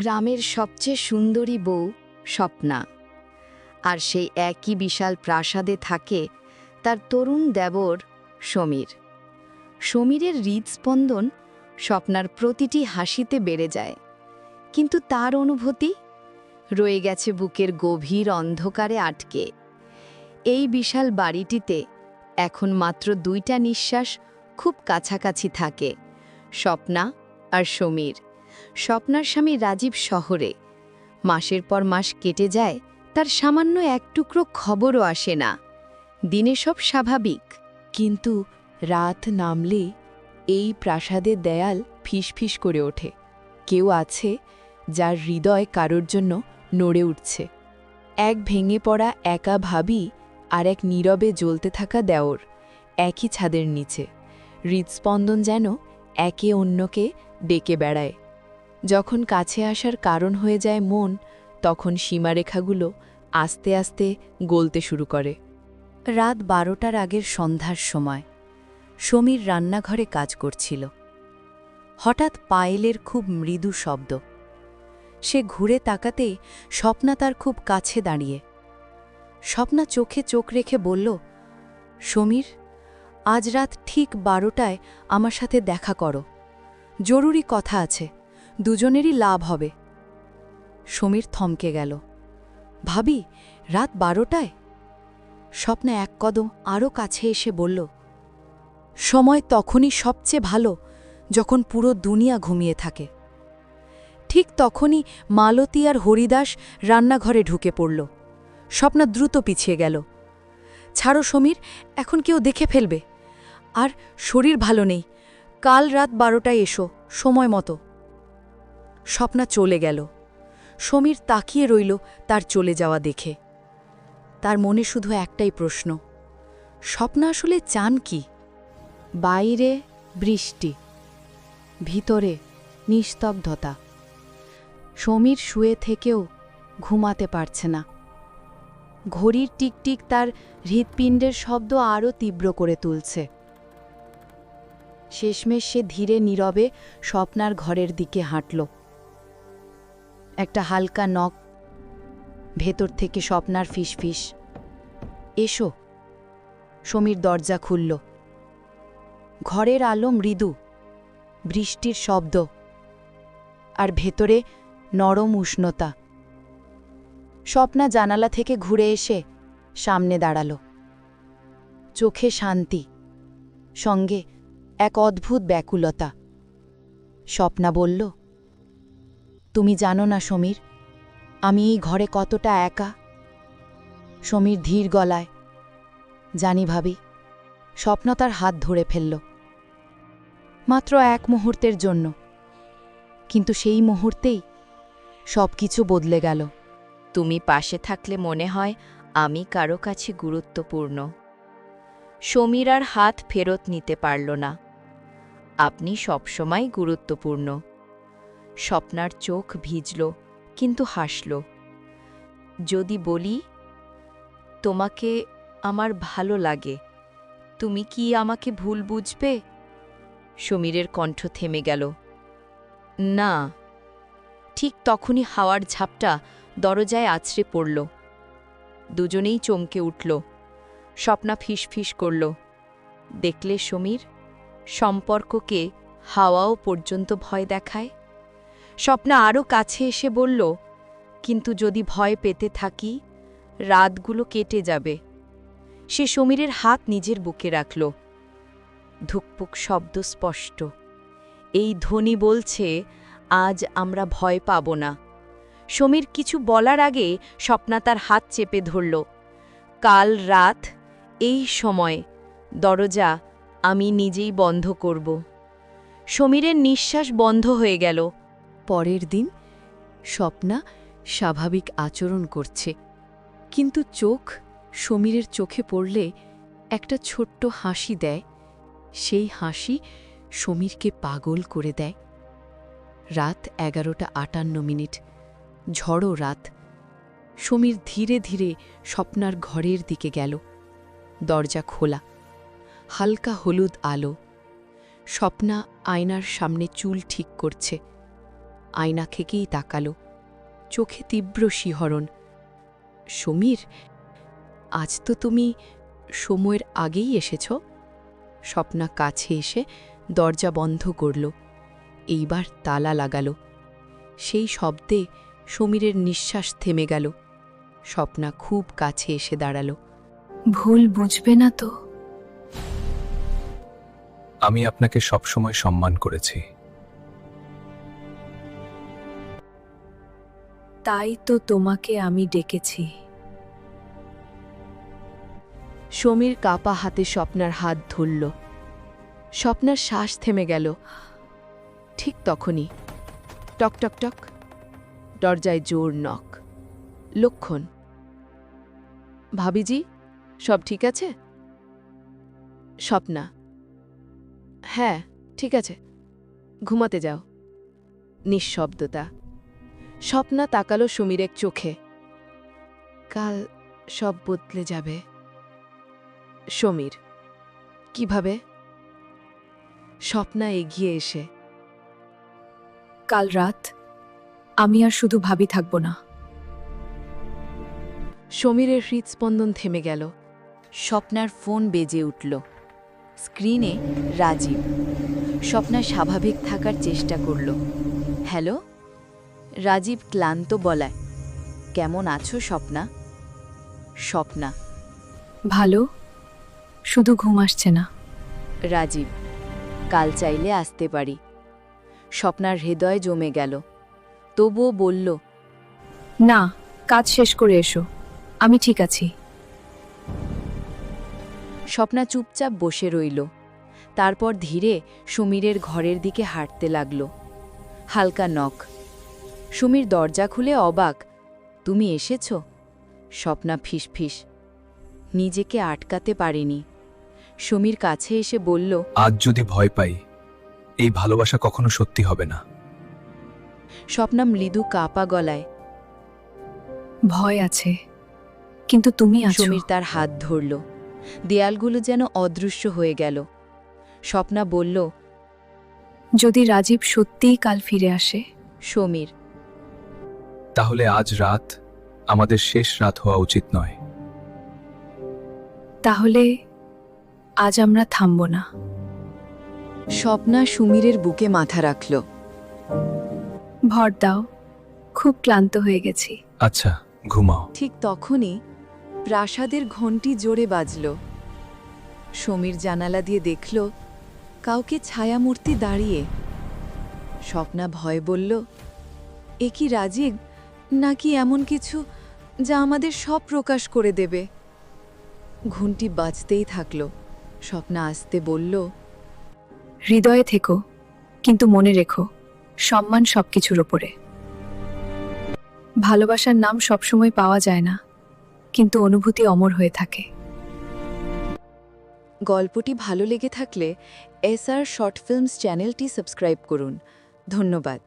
গ্রামের সবচেয়ে সুন্দরী বউ স্বপ্না। আর সেই একই বিশাল প্রাসাদে থাকে তার তরুণ দেবর সমীর। সমীরের হৃদস্পন্দন স্বপ্নার প্রতিটি হাসিতে বেড়ে যায়। কিন্তু তার অনুভূতি? রয়ে গেছে বুকের গভীর অন্ধকারে আটকে। এই বিশাল বাড়িটিতে এখন মাত্র দুইটা নিঃশ্বাস খুব কাছাকাছি থাকে, স্বপ্না আর সমীর। স্বপ্নার স্বামী রাজীব শহরে। মাসের পর মাস কেটে যায়, তার সামান্য এক টুকরো খবরও আসে না। দিনে সব স্বাভাবিক। কিন্তু রাত নামলে এই প্রাসাদের দেয়াল ফিসফিস করে ওঠে। কেউ আছে যার হৃদয় কারোর জন্য নড়ে উঠছে। এক ভেঙে পড়া একা ভাবি আর এক নীরবে জ্বলতে থাকা দেওর একই ছাদের নিচে। হৃদস্পন্দন যেন একে অন্যকে ডেকে বেড়ায়। যখন কাছে আসার কারণ হয়ে যায় মন, তখন সীমারেখাগুলো আস্তে আস্তে গলতে শুরু করে। রাত বারোটার আগের সন্ধ্যার সময়, সমীর রান্নাঘরে কাজ করছিল। হঠাৎ পায়েলের খুব মৃদু শব্দ। সে ঘুরে তাকাতেই স্বপ্না তার খুব কাছে দাঁড়িয়ে। স্বপ্না চোখে চোখ রেখে বলল, সমীর, আজ রাত ঠিক বারোটায় আমার সাথে দেখা করো। জরুরি কথা আছে। দুজনেরই লাভ হবে। সমীর থমকে গেল। ভাবি, রাত বারোটায়? স্বপ্নে এক কদম আরও কাছে এসে বলল, সময় তখনই সবচেয়ে ভালো যখন পুরো দুনিয়া ঘুমিয়ে থাকে। ঠিক তখনই মালতী আর হরিদাস রান্নাঘরে ঢুকে পড়ল। স্বপ্না দ্রুত পিছিয়ে গেল। ছাড়ো সমীর, এখন কেউ দেখে ফেলবে। আর শরীর ভালো নেই। কাল রাত বারোটায় এসো, সময় মতো। স্বপ্না চলে গেল। সমীর তাকিয়ে রইল তার চলে যাওয়া দেখে। তার মনে শুধু একটাই প্রশ্ন, স্বপ্ন আসলে চান কি? বাইরে বৃষ্টি, ভিতরে নিস্তব্ধতা। সমীর শুয়ে থেকেও ঘুমাতে পারছে না। ঘড়ির টিকটিক তার হৃৎপিণ্ডের শব্দ আরও তীব্র করে তুলছে। শেষমেশ সে ধীরে নীরবে স্বপ্নার ঘরের দিকে হাঁটল। একটা হালকা নখ ভেতর থেকে স্বপ্নার ফিসফিস। এসো। সমীর দরজা খুলল। ঘরের আলো মৃদু, বৃষ্টির শব্দ, আর ভেতরে নরম উষ্ণতা। স্বপ্না জানালা থেকে ঘুরে এসে সামনে দাঁড়াল। চোখে শান্তি, সঙ্গে এক অদ্ভুত ব্যাকুলতা। স্বপ্না বলল তুমি জানো না সমীর, আমি এই ঘরে কতটা একা। সমীর ধীর গলায়, জানি ভাবি, স্বপ্ন তার হাত ধরে ফেলল, মাত্র এক মুহূর্তের জন্য। কিন্তু সেই মুহূর্তেই সব কিছু বদলে গেল। তুমি পাশে থাকলে মনে হয় আমি কারও কাছে গুরুত্বপূর্ণ। সমীর আর হাত ফেরত নিতে পারল না। আপনি সবসময় গুরুত্বপূর্ণ। স্বপ্নার চোখ ভিজল, কিন্তু হাসল। যদি বলি, তোমাকে আমার ভালো লাগে, তুমি কি আমাকে ভুল বুঝবে? সমীরের কণ্ঠ থেমে গেল। না। ঠিক তখনই হাওয়ার ঝাপটা দরজায় আছড়ে পড়ল। দুজনেই চমকে উঠল। স্বপ্না ফিসফিস করল। দেখলে সমীর, সম্পর্ককে হাওয়াও পর্যন্ত ভয় দেখায়? স্বপ্না আরও কাছে এসে বলল, কিন্তু যদি ভয় পেতে থাকি, রাতগুলো কেটে যাবে। সে সমীরের হাত নিজের বুকে রাখল। ধুকপুক শব্দ স্পষ্ট। এই ধ্বনি বলছে, আজ আমরা ভয় পাব না। সমীর কিছু বলার আগে স্বপ্না তার হাত চেপে ধরল। কাল রাত, এই সময়, দরজা আমি নিজেই বন্ধ করব। সমীরের নিঃশ্বাস বন্ধ হয়ে গেল। পরের দিন স্বপ্না স্বাভাবিক আচরণ করছে। কিন্তু চোখ সমীরের চোখে পড়লে একটা ছোট্ট হাসি দেয়। সেই হাসি সমীরকে পাগল করে দেয়। রাত এগারোটা আটান্ন মিনিট। ঝড়ো রাত। সমীর ধীরে ধীরে স্বপ্নার ঘরের দিকে গেল। দরজা খোলা। হালকা হলুদ আলো। স্বপ্না আয়নার সামনে চুল ঠিক করছে। আয়না থেকেই তাকালো। চোখে তীব্র শিহরণ। সমীর আজ তো তুমি সময়ের আগেই এসেছ। স্বপ্না কাছে এসে দরজা বন্ধ করল। এইবার তালা লাগালো। সেই শব্দে সমীরের নিঃশ্বাস থেমে গেল। স্বপ্না খুব কাছে এসে দাঁড়াল। ভুল বুঝবে না তো? আমি আপনাকে সবসময় সম্মান করেছি। তাই তো তোমাকে আমি ডেকেছি। সমীর কাপা হাতে স্বপ্নার হাত ধরল। স্বপ্নার শ্বাস থেমে গেল। ঠিক তখনই টক টক টক দরজায় জোর নক। লক্ষণ, ভাবিজি, সব ঠিক আছে? স্বপ্না হ্যাঁ ঠিক আছে। ঘুমাতে যাও। নিঃশব্দতা। স্বপ্না তাকালো সমীরের চোখে। কাল সব বদলে যাবে। সমীর কীভাবে? স্বপ্না এগিয়ে এসে। কাল রাত আমি আর শুধু ভাবি থাকব না। সমীরের হৃদস্পন্দন থেমে গেল। স্বপ্নার ফোন বেজে উঠল। স্ক্রিনে রাজীব। স্বপ্না স্বাভাবিক থাকার চেষ্টা করল। হ্যালো? রাজীব ক্লান্ত বলায় কেমন আছো স্বপ্না? স্বপ্না। ভালো। শুধু ঘুম আসছে না। রাজীব কাল চাইলে আসতে পারি। স্বপ্নার হৃদয় জমে গেল। তবুও বলল না কাজ শেষ করে এসো। আমি ঠিক আছি। স্বপ্না চুপচাপ বসে রইল। তারপর ধীরে সুমীরের ঘরের দিকে হাঁটতে লাগল। হালকা নখ সুমীর দরজা খুলে অবাক তুমি এসেছ? স্বপ্না ফিসফিস নিজেকে আটকাতে পারেনি। সুমীর কাছে এসে বলল আজ যদি ভয় পাই এই ভালোবাসা কখনো সত্যি হবে না। স্বপ্না মৃদু কাপা গলায় ভয় আছে কিন্তু তুমি আছো। সমীর তার হাত ধরল দেয়ালগুলো যেন অদৃশ্য হয়ে গেল। স্বপ্না বলল যদি রাজীব সত্যিই কাল ফিরে আসে? সমীর তাহলে আজ রাত আমাদের শেষ রাত হওয়া উচিত নয়। তাহলে আজ আমরা থামব না। স্বপ্না সুমীরের বুকে মাথা রাখল। ভর দাও খুব ক্লান্ত হয়ে গেছি। আচ্ছা ঘুমাও। ঠিক তখনই প্রাসাদের ঘণ্টি জোরে বাজল। সমীর জানালা দিয়ে দেখল কাউকে ছায়ামূর্তি দাঁড়িয়ে। স্বপ্না ভয় বলল এ কি রাজীব? নাকি এমন কিছু যা আমাদের সব প্রকাশ করে দেবে? ঘুমটি বাজতেই থাকল। স্বপ্না আসতে বলল হৃদয়ে থেকো কিন্তু মনে রেখো সম্মান সব কিছুর ওপরে। ভালোবাসার নাম সবসময় পাওয়া যায় না কিন্তু অনুভূতি অমর হয়ে থাকে। গল্পটি ভালো লেগে থাকলে এসআর শর্ট ফিল্মস চ্যানেলটি সাবস্ক্রাইব করুন। ধন্যবাদ।